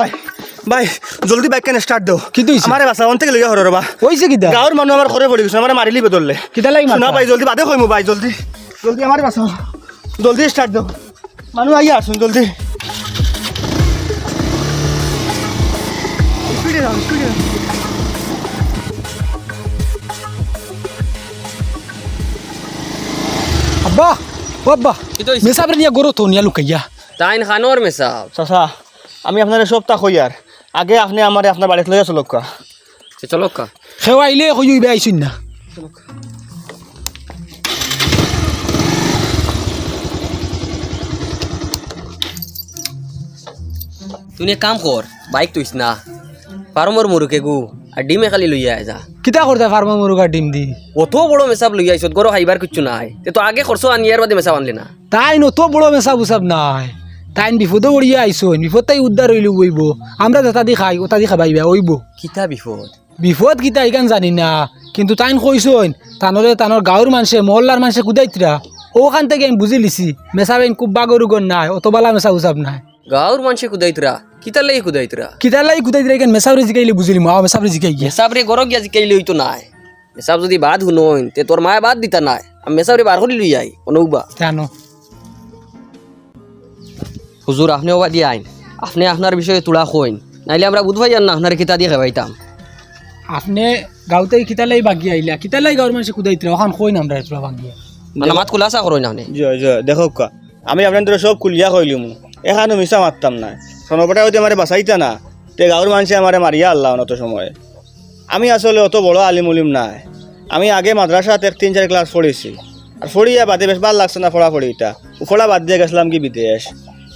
ও ভাই ভাই জলদি বাইক কেন স্টার্ট দাও। কিন্তু হইছে? আমারে বাসা অন থেকে লইয়া হর রবা হইছে কিতা গাঁৱৰ মানুহ আমাৰ ঘৰে পৰি গৈছে আমাৰ মাৰিলি বদললে কিতা লাগি শুনা মাতা? পাই জলদি বাদে কইমু ভাই জলদি। জলদি আমাৰ বাঁচাও। জলদি ষ্টাৰ্ট দিওঁ। মানুহ আহি আছোন জলদি। স্পীডে যাওঁ স্পীডে যাওঁ। আব্বা ও আব্বা কিতা হইছে? মেসাবরে নিয়া গরো তো নিয়া লুকাইয়া। তাইন খানোর মেসাব চাচা। আমি আপনার সব তা কই আর। আগে আপনি আমার আপনার বাড়িতে লইয়া চলক কা। চলো কা। খেওয়া আইলে কই ইবে আইছুন না। তুই এক কাম কর বাইক তুইস না। ফার্মর মুরুকে গু আর ডিমে খালি লইয়া আয় যা। কিতা করতে ফার্মা মুরগা ডিম দি? অত বড় মেসাব লইয়া আইছত গরো খাইবার কিচ্ছু নাই। তে তো আগে খরচ আনিয়ার বাদে মেসাব আনলি না। তাই নত বড় মেসা বুসাব নাই। তাইন বিপদে উড়িয়া আইসুন বিপদ তাই উদ্ধার হইলে বইব। আমরা যেটা দি খাই ওটা দি খাবাইবা ওইব কিতা বিপদ বিপদ কিতা ইকান জানি না কিন্তু তাইন কইসুন তানরে তানর গাঁৱৰ মানুষে মহল্লার মানুষে কুদাইতরা ওখান থেকে আমি বুঝি লিছি মেসা বেন কুব্বা গরু গন নাই অত বালা মেসা উসাব নাই। গাঁৱৰ মানুষে কুদাইতরা কিতা লাগি কুদাইতরা কিতা লাই কুদাইতরা ইকান মেসাবরে জিকাইলে বুঝিলি মা মেসাবরে জিকাই গিয়া। মেসাব রে গরো গিয়া জিকাইলে হইতো নাই। মেসাব যদি বাদ শুনইন তে তোর মায়ে বাদ দিতা নাই। আমি মেসাব রে বার করি লই আই অনুবা। জানো। হুজুর আপনি ওবা দিয়ে আইন। আপনি আপনার বিষয়ে তুলা কইন। নাইলে আমরা বুধবাই না আপনার কিতা দিয়ে খাবাইতাম। আপনি গাঁৱতে কিতালাই বাগি আহিলা কিতালাই গাঁৱৰ মানুহে কুদাইতরা ওখান কই নাম রাইতরা বাগিয়া মানে মাত খুলাসা করই না আপনি? জয় জয়। দেখো কা আমি আপনাদের সব কুলিয়া কইলি মু এখানে মিশা মারতাম না। সোনপটা যদি আমার বাঁচাইতা না। তে গাঁৱৰ মানুষে আমার মারিয়া আল্লাহ অত সময়। আমি আসলে অত বড় আলিম উলিম নাই। আমি আগে মাদ্রাসাতে এক তিন চার ক্লাস পড়েছি আর পড়িয়া বাদে বেশ ভালো লাগছে না পড়া পড়িটা উফড়া বাদ দিয়ে গেছিলাম কি বিদেশ।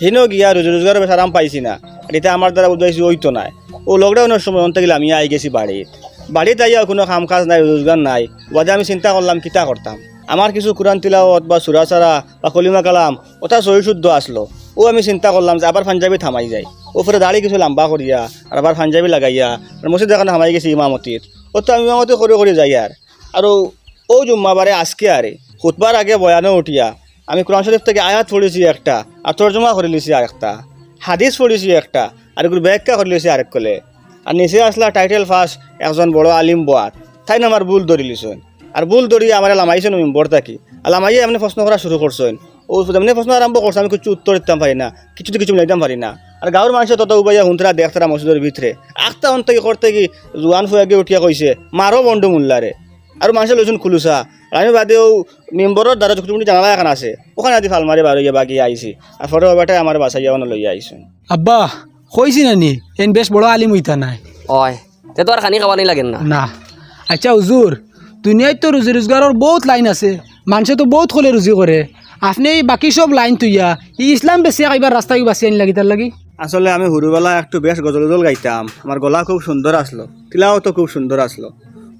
হিনো গিয়া রোজ রোজগার বেশ আরাম পাইছি না। এটা আমার দ্বারা উদ্দেশ্য ওইতো নাই। ও লকডাউনের সময় অন্ত গেলে আমি আই গেছি বাড়িত বাড়িতে আইয়া কোনো কাম কাজ নাই রোজগার নাই। বাদে আমি চিন্তা করলাম, কিতা করতাম? আমার কিছু কোরআন তিলাওয়াত বা সুরাচারা বা কলিমা কালাম, ওটা সহি শুদ্ধ আসলো। ও আমি চিন্তা করলাম যে আবার পাঞ্জাবি থামাই যায়। ওপরে দাড়ি কিছু লম্বা করিয়া, আর আবার পাঞ্জাবি লাগাইয়া, আর মসজিদ এখানে থামাই গেছি ইমামতির। ও তো আমি ইমামতি করে করে যাই আর। আর ও জুম্মাবারে আজকে আরে, খুতবার আগে বয়ানে উঠিয়া আমি কোরআন শরীফ থেকে আয়াত পড়েছি একটা, আর তর্জমা করে লিছি আর একটা হাদিস পড়েছি একটা, আর এগুলো ব্যাখ্যা করে লিছি আরেক কলে। আর নিচে আসলা টাইটেল ফার্স্ট একজন বড় আলিম বোয়াত তাই না আমার ভুল ধরি লিছেন আর ভুল ধরি আমার লামাইছেন মেম্বর থাকি আর লামাইয়ে এমনি প্রশ্ন করা শুরু করছেন। ও এমনি প্রশ্ন আরম্ভ করছে, আমি কিছু উত্তর দিতাম পারি না, কিছু কিছু মিলাইতাম পারি না। আর গাঁৱৰ মানুষে তত উবাইয়া হুন্তরা দেখতারা মসজিদের ভিতরে। আখতা অন্ত করতে কি জোয়ান ফুয়াকে উঠিয়া কইছে, মারো বন্ধু মূল্যারে আৰু মানুহে লৈছোন খুলুচা আমি বাদেও মেম্বৰৰ দ্বাৰা যুক্তি জানালা এখন আছে। ওখানে আদি ফাল মাৰি বাৰু বাকি আহিছে। আৰু ফটো বাবাটাই আমাৰ বাচাইয়া মানে লৈ আহিছোঁ আব্বা কইছি নানি এন বেশ বড় আলিম হইতা নাই। ওই তে তো আর খানি খাওয়া নাই লাগেন না। না। আচ্ছা হুজুর দুনিয়ায় তো রুজি রোজগারের বহুত লাইন আছে। মানুষে তো বহুত খলে রুজি করে আপনি এই বাকি সব লাইন তুইয়া ই ইসলাম বেশি এবার রাস্তা বাঁচি আনি লাগি তার লাগি। আসলে আমি সৰুবেলা একটু বেশ গজল গজল গাইতাম। আমার গলা খুব সুন্দর আসলো তিলাও তো খুব সুন্দর আসলো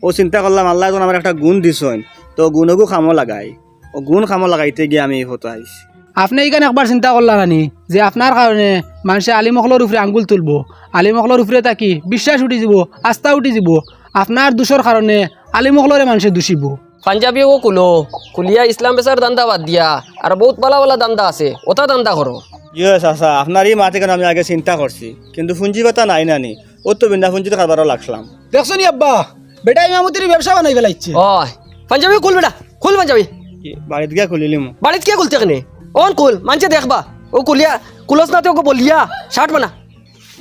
ও চিন্তা করলাম আল্লাহ এখন আমার একটা গুণ দিছেন। তো গুণকো খামো লাগাই। ও গুণ খামো লাগাইতে গিয়ে আমি ফটো আহিছি। আপনি এইখানে একবার চিন্তা করলা নানি যে আপনার কারণে মানুষে আলিমকলের উপরে আঙ্গুল তুলব। আলিমকলের উপরে তাকি বিশ্বাস উঠি যাব আস্থা উঠি যাব। আপনার দোষর কারণে আলিমকলরে মানুষে দূষিব। পাঞ্জাবি ও কুলো কুলিয়া ইসলাম বেসার দান্দা বাদ দিয়া আর বহুত বালা বালা দান্দা আছে ওটা দান্দা করো ইয়ে চাচা আপনার এই মাতে কেন আমি আগে চিন্তা করছি কিন্তু পুঞ্জি কথা নাই নানি ও তো বিন্দা পুঞ্জিতে খাবারও লাগলাম দেখছ নি আব্বা বেটা ইমামতির ব্যবসা বানাই ফেলাইছে ওই পাঞ্জাবি কুল বেটা কুল পাঞ্জাবি। বাড়িতে গিয়া খুলিলিম বাড়িত কে কুলতে কেনে? অন কুল মানছে দেখবা। ও কুলিয়া কুলস না তো ওকে বলিয়া শার্ট বানা।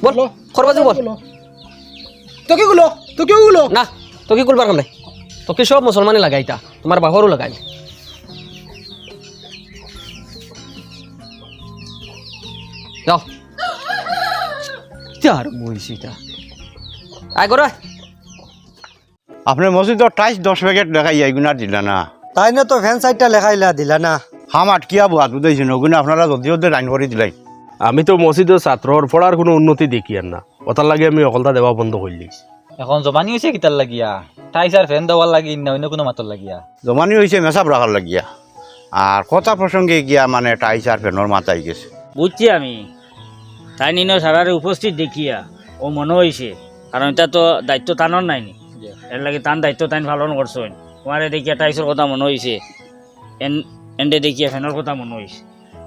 বল খরবাজি বল। তোকে গুলো তোকে গুলো না তোকে কুলবার কাম নাই। তোকে সব মুসলমানে লাগাইতা তোমার বাহরও লাগাই যাও। আর আয় করো আয়। আপনার মসজিদর টাইস দশ প্যাকেট দেখাই এগুনা দিলা না। তাই না তো ফ্যান সাইডটা লেখাইলা দিলা না। হাম আটকিয়া বুহাত বুঝাইছেন ওগুলো আপনারা যদি ওদের লাইন করে দিলাই। আমি তো মসজিদের ছাত্রর পড়ার কোনো উন্নতি দেখি আর না। ওটার লাগে আমি অকলতা দেওয়া বন্ধ করলি এখন জমানি হৈছে কিতার লাগিয়া। টাইস আর ফ্যান দেওয়ার লাগি না অন্য কোনো মাতর লাগিয়া। জমানি হয়েছে মেসাব রাখার লাগিয়া। আর কথা প্রসঙ্গে গিয়া মানে টাইস আর ফেনর মাথায় গেছে। বুঝছি আমি। তাই নিন সারারে উপস্থিত দেখিয়া। ও মনে হয়েছে কারণ এটা তো দায়িত্ব টানোর নাইনি এর লাগে তান দায়িত্ব তাই পালন করছেন তোমারে দেখিয়া টাইসের কথা মনে হয়েছে এন এন্ডে দেখিয়া ফ্যানের কথা মনে হয়েছে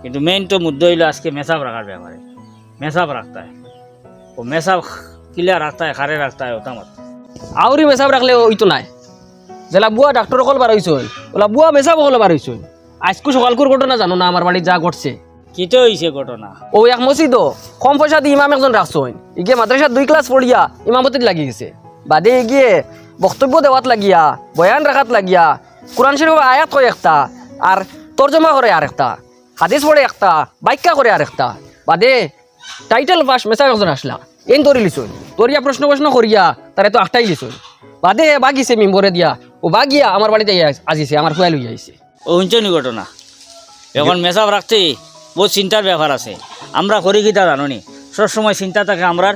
কিন্তু মেইন তো মুদ্দা হইল আজকে মেসাব রাখার ব্যাপারে। মেসাব রাখতে হয় ও মেসাব ক্লিয়ার রাখতা হয় খারে রাখতা হয় ওটা মাত আউরি মেসাব রাখলে ওই তো নাই। যেলা বুয়া ডাক্তার কল বার হইছই ওলা বুয়া মেসাব কল বার হইছই আজকু সকালকুর ঘটনা জানো না আমার বাড়ি যা ঘটছে। কিতে হয়েছে ঘটনা? ও এক মসজিদ কম পয়সা দিয়ে ইমাম একজন রাখছইন ইগে মাদ্রাসা দুই ক্লাস পড়িয়া ইমামতিত লাগি গেছে। বাদে গিয়ে বক্তব্য দেওয়াত লাগিয়া, বয়ান রাখাত লাগিয়া, কোরআন শরীফ আয়াত কয় একটা আর তর্জমা করে আর একটা হাদিস পড়ে একটা ব্যাখ্যা করে আর একটা। বাদে টাইটেল পাস মেসাব একজন আসলা, এন ধরি লিছুন তরিয়া প্রশ্ন প্রশ্ন করিয়া তারে তো আটটাই লিছুন বাদে বাগিছে মিম্বরে দিয়া ও বাগিয়া আমার বাড়িতে আজিছে আমার খুয়াই লই আইছে ও হুঞ্চনি ঘটনা? এখন মেসাব রাখতে বহুত চিন্তার ব্যাপার আছে। আমরা করি কিতা জানি সবসময় চিন্তা থাকে আমরা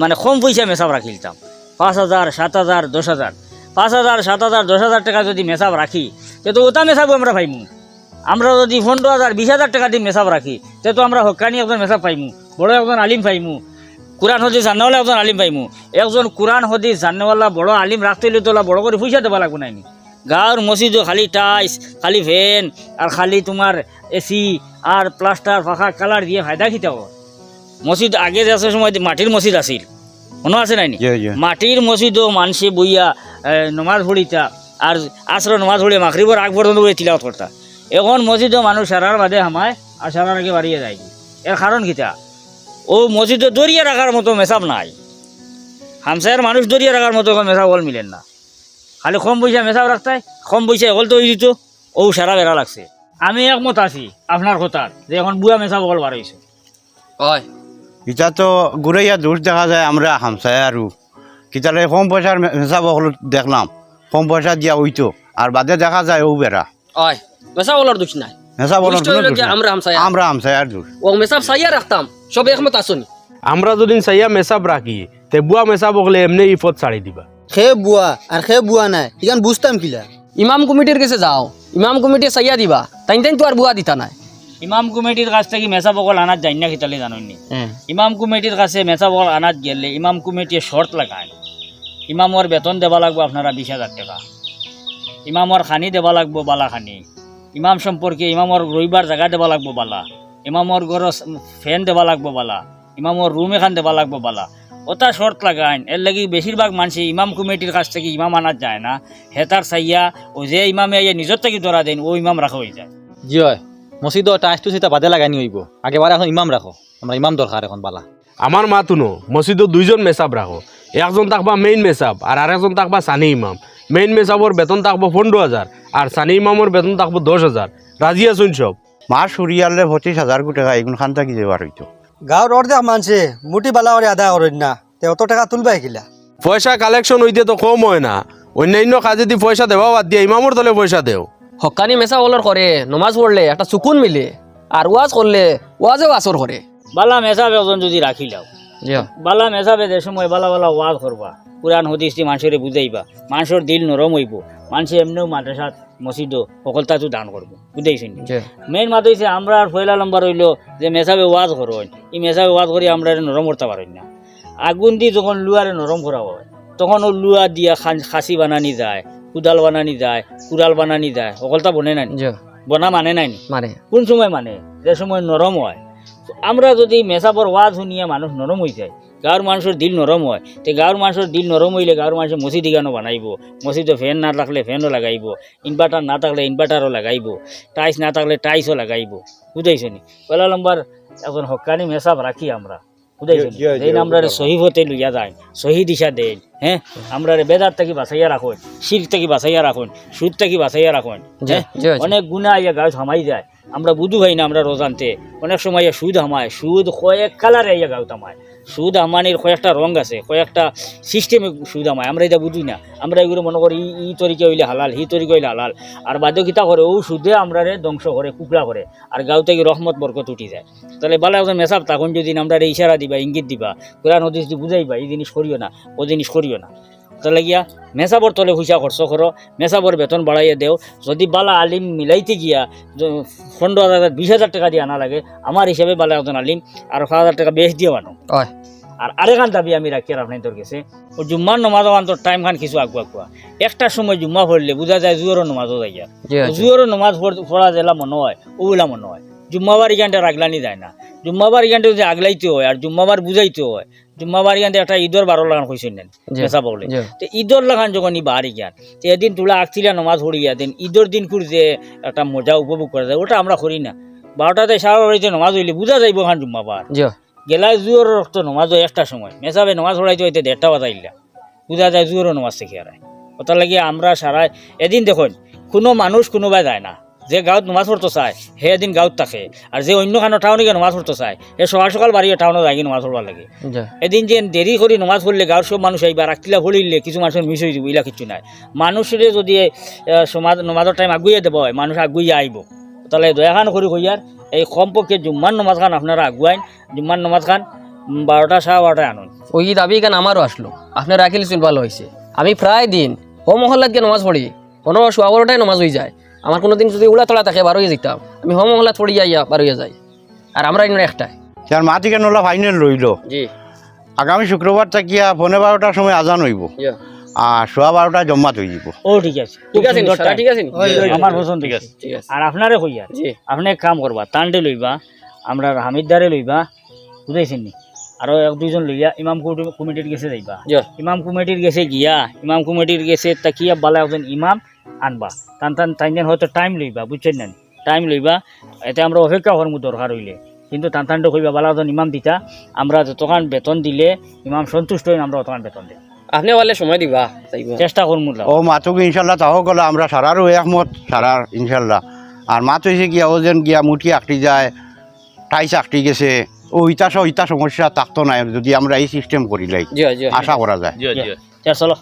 মানে কম পয়সা মেসাব রাখিলতাম পাঁচ হাজার, সাত হাজার, দশ হাজার। পাঁচ হাজার, সাত হাজার, দশ হাজার টাকা যদি মেসাব রাখি, তে তো ওটা মেসাবও আমরা পাইমু। আমরা যদি পনেরো হাজার, বিশ হাজার টাকা দিয়ে মেসাব রাখি, তে তো আমরা হকানি একজন মেসাব পাইমু, বড় একজন আলিম পাইমু, কোরআন হদিস, জাননেওয়ালা একজন আলিম পাইমু। একজন কোরআন হদিস, জাননেওয়ালা বড় আলিম রাখতে হইলে তো ওলা বড় করে পয়সা দেবা লাগবো নাইনি গাঁৱৰ মছজিদো খালি টাইস, খালি ফেন আর খালি তোমার এসি, আর প্লাস্টার, ফাঁকা কালার দিয়ে ফায়দা খিতাও মসজিদ আগে যে আছে সময় মাটির মসজিদ আছিল। মনে আছে জি মাটির মসজিদও মানুষে বইয়া এ, নমাজ পড়িতা আর আসর নমাজ পড়ে মাকরিবর আগ পর্যন্ত বই তিলাওয়াত করতা। এখন মসজিদও মানুষ সারার বাদে হামায় আর সারার আগে বাড়িয়ে যায় এর কারণ কিতা ও মসজিদে দরিয়া রাখার মতো মেসাব নাই। হামসায়ের মানুষ দরিয়া রাখার মতো এখন মেসাব হল মিলেন না। খালি কম পয়সা মেসাব রাখতায় কম পয়সা হল তো দিত ও সারা বেড়া লাগছে। আমি একমত আছি আপনার কথার যে এখন বুয়া মেসাব হল হয়েছে হয় ইটা তো ঘুরাইয়া দোষ দেখা যায় আমরা হামসায় আর কিতালে কম পয়সার হলো দেখলাম। কম পয়সা দিয়া হইতো আর বাদে দেখা যায় ও বেড়া হয় মেসাব বলার দোষ নাই। হলো দোষটা আমরা হামসায়া। আমরা হামসায় আর দোষ ও মেসাব সাইয়া রাখতাম সব একমত আসনি আমরা যদি চাইয়া মেসাব রাখি তে বুয়া মেসাব হলে এমনি ইফত ছাড়ি দিবা। খে বুয়া আর খে বুয়া নাই ইখান বুঝতাম কিলা? ইমাম কমিটির কাছে যাও ইমাম কমিটি সাইয়া দিবা তাই তাই তো আর বুয়া দিতা নাই। ইমাম কমিটির কাছ থেকে মেসাব অকল আনাত যাই না খিতালে জানেননি ইমাম কমিটির কাছে মেসাব অকল আনাত গেলে ইমাম কমিটি শর্ত লাগায়। ইমামর বেতন দেবা লাগবো আপনারা বিশ হাজার টাকা। ইমামর খানি দেবা লাগবো বালা খানি। ইমাম সম্পর্কে ইমামর রবিবার জায়গা দেবা লাগবো বালা। ইমামর ঘর ফ্যান দেবা লাগবো বালা। ইমামর রুম এখান দেবা লাগবো বালা। ওটা শর্ত লাগাইন এর লাগি বেশিরভাগ মানুষ ইমাম কমিটির কাছ থেকে ইমাম আনাত যায় না। হেতার চাইয়া ও যে ইমামে নিজের থেকে ধরা দেন ও ইমাম রাখা হয়ে যায়। জি হয় মসজিদ টাইসটো চিতা বাদে লাগানি হইব আগেবারে এখন ইমাম রাখো আমরা ইমাম দরকার এখন বালা। আমার মা তুনো মসজিদত দুইজন মেসাব রাখো একজন থাকবা মেইন মেসাব আর আরেকজন থাকবা সানি ইমাম। মেইন মেসাবর বেতন থাকব পনেরো হাজার আর সানি ইমামর বেতন থাকব দশ হাজার রাজি আছুন সব মাস উড়িয়ালে পঁচিশ হাজার কোটি টাকা এগুলো খান থাকি যাবার হইতো গাঁৱৰ অৰ্ধেক মানুহে মুঠি বালা কৰি আদায় করেন না তে অত টাকা তুলবাই কিলা পয়সা কালেকশন হইতে তো কম হয় না। অন্যান্য কাজে দি পয়সা দেওয়া বাদ দিয়ে ইমামর তলে পয়সা দেও। হকানি মেসা বলার করে নমাজ পড়লে একটা সুকুন মিলে আর ওয়াজ করলে ওয়াজেও আসর করে বালা মেসাব একজন যদি রাখি লাও। বালা মেসাবে যে সময় বালা বালা ওয়াজ করবা কোরআন হদিস দি মানুষের বুঝাইবা মানুষের দিল নরম হইব মানুষে এমনিও মাদ্রাসাত মসজিদ সকলতাতো দান করব বুঝাইছেন মেইন মাত হইছে আমরা আর পয়লা নম্বর হইল যে মেসাবে ওয়াজ করুন এই মেসাবে ওয়াজ করি আমরা নরম করতে পারি না। আগুন দি যখন লুয়ারে নরম করা হয় তখন ও লুয়া দিয়া খাসি বানানি যায় কুদাল বানানি যায় কুড়াল বানানি যায় সকলতা বনে নাই। বনা মানে নাই মানে। কোন সময় মানে? যে সময় নরম হয়। আমরা যদি মেসাবর ওয়াজ শুনিয়ে মানুষ নরম হয়ে যায় গাঁৱৰ মানুষের দিল নরম হয় তে গাঁৱৰ মানুষের দিল নরম হইলে গাঁৱৰ মানুষে মসজিদ ইগানো বানাইব। মসজিদে ফ্যান না থাকলে ফ্যানও লাগাইব ইনভার্টার না থাকলে ইনভার্টারও লাগাইব টাইস না থাকলে টাইসও লাগাইব। বুঝাইছো নি? পয়লা নম্বর এখন হকানি মেসাব রাখি আমরা। বুঝাইছো নি? যেই আমরা সহিবতে লইয়া যায় সহি দিশা দেন হ্যাঁ আমরা বেদার থেকে বাঁচাইয়া রাখুন শির থেকে বাঁচাইয়া রাখুন সুদ থেকে বাঁচাইয়া রাখুন হ্যাঁ। অনেক গুণা ইয়া গাছ হামাই যায় আমরা বুধু ভাই না, আমরা রোজানতে। অনেক সময় সুদ হামায়, সুদ কয়েক কালারে ইয়া গাউত হামায়। সুদ হামানির কয়েকটা রং আছে, কয়েকটা সিস্টেমে সুদ হামায়, আমরা এটা বুঝি না। আমরা এগুলো মনে করি ই- তরিকা হইলে হালাল, হি তরিকা হইলে হালাল। আর বাদ্য কিতা করে, ও সুদে আমরা ধ্বংস করে, কুকড়া করে। আর গাঁও থেকে রহমত, বরকত উঠি যায়। তাহলে বালা একজন মেসাব, তখন যদি আমরা ইশারা দিবা, ইঙ্গিত দিবা, কোরআন, হদিস বুঝাইবা, এই জিনিস করিও না, ও জিনিস করিও না। তাহলে গিয়া মেসাবর তলে পয়সা খরচ করো মেসাবর বেতন বাড়াইয়া দেও। যদি বালা আলিম মিলাইতে গিয়া পনেরো হাজার বিশ হাজার টাকা দিয়ে আনা লাগে আমার হিসাবে বালা একজন আলিম আর পাঁচ হাজার টাকা বেশ দিয়ে বানো আর আরেকখান দাবি আমি রাখি আর আপনার গেছে ও জুম্মার নমাজ তোর টাইম খান কিছু আগুয়া আগুয়া একটা সময় জুম্মা পড়লে বোঝা যায় জুয়রও নমাজও যাইয়া জুয়রও নমাজ পড়- পড়া জেলা মনে হয় ওগুলা মনে হয় জুম্মাবার ইখানটা রাগলানি যায় না। জুম্মাবার ইখানটা যদি আগলাইতে হয় আর জুম্মাবার বুঝাইতে হয় জুম্মাবার ইখানটা একটা ঈদর বারো লাগান জি। মেসা বলে। তো ঈদর লাগান যখন ই বাহারি জ্ঞান তো এদিন তোলা আগছিলা নমাজ পড়িয়া দেন ঈদর দিন করে যে একটা মজা উপভোগ করা যায় ওটা আমরা করি না। বারোটাতে সারা বাড়িতে নমাজ হইলে বুঝা যাইব খান জুম্মাবার গেলা জুয়োর রক্ত নমাজ হয় একটা সময় মেসাবে নমাজ পড়াইতে হইতে দেড়টা বাজাইলা বুঝা যায় জুয়োরও নমাজ থেকে আর ওটা লাগে আমরা সারা এদিন দেখুন কোনো মানুষ কোনোবাই যায় না। যে গাঁৱত নমাজ পড়তে চায় হে এদিন গাঁৱত থাকে। আর যে অন্য খানো টাউনে গিয়ে নমাজ পড়তে চায় হে সকাল সকাল বাড়িয়ে টাউনে যাই নমাজ পড়বার লাগে। এদিন যে দেরি করে নমাজ পড়লে গাঁৱৰ সব মানুষ আইবা রাখতিলা পড়িলে কিছু মানুষের মিস হয়ে যাব ইলা কিছু নাই। মানুষের যদি আহ, সমাজ নমাজের টাইম আগুইয়া দেব হয় মানুষ আগুইয়া আইব তাহলে দয়াখান করি কইয়ার এই কমপক্ষে জুম্মান নমাজ খান আপনারা আগুয়াইন জুম্মান নমাজ খান বারোটা সাড়ে বারোটায় আনুন। ওই দাবি কেন আমারও আসলো আপনার রাখিল শুন ভালো হয়েছে আমি প্রায় দিন ও মহল্লাত গিয়ে নমাজ পড়ি পনেরো সোয়া বারোটায় নমাজ হয়ে যায়। আমার কোনো দিন যদি উড়া তলা থাকে বারো হয়ে যেতাম। আমি হোম মহল্লাত পড়ি যাইয়া বারো হয়ে যাই। আর আমরা এখানে একটাই। তার মা থেকে নলা ফাইনাল রইল। জি। আগামী শুক্রবার থাকিয়া পনেরো বারোটার সময় আজান হইব। আর সোয়া বারোটা জম্মাত হয়ে যাব। ও ঠিক আছে। ঠিক আছে। ঠিক আছে আমার পছন্দ ঠিক আছে। ঠিক আছে। আর আপনারে কইয়ার জি। আপনি এক কাম করবা তান্ডে লইবা আমরা হামিদদারে লইবা বুঝাইছেন নি? আরও এক দুইজন লইয়া ইমাম কমিটি- কমিটির গেছে যাইবা। ইমাম কমিটির গেছে গিয়া ইমাম কমিটির গেছে তাকিয়া বালা একজন ইমাম আনবা। টান টান টাইন হয়তো টাইম লইবা বুঝছেন না টাইম লইবা এতে আমরা অপেক্ষা করব দরকার হইলে। কিন্তু টান টানটা কইবা বালা একজন ইমাম দিতা আমরা যতক্ষণ বেতন দিলে ইমাম সন্তুষ্ট হইন আমরা অতক্ষণ বেতন দিই আপনি বললে সময় দিবা চেষ্টা করব ও মাতুক ইনশাল্লাহ তাও গলা আমরা সারারও একমত সারার ইনশাল্লাহ। আর মাত হয়েছে গিয়া ও যেন গিয়া মুঠি আঁকটি যায় টাইস আঁকটি গেছে ও ইতা সব ইতা সমস্যা থাকতো না যদি আমরা এই সিস্টেম করিলাই জি জি আশা করা যায়। চলো।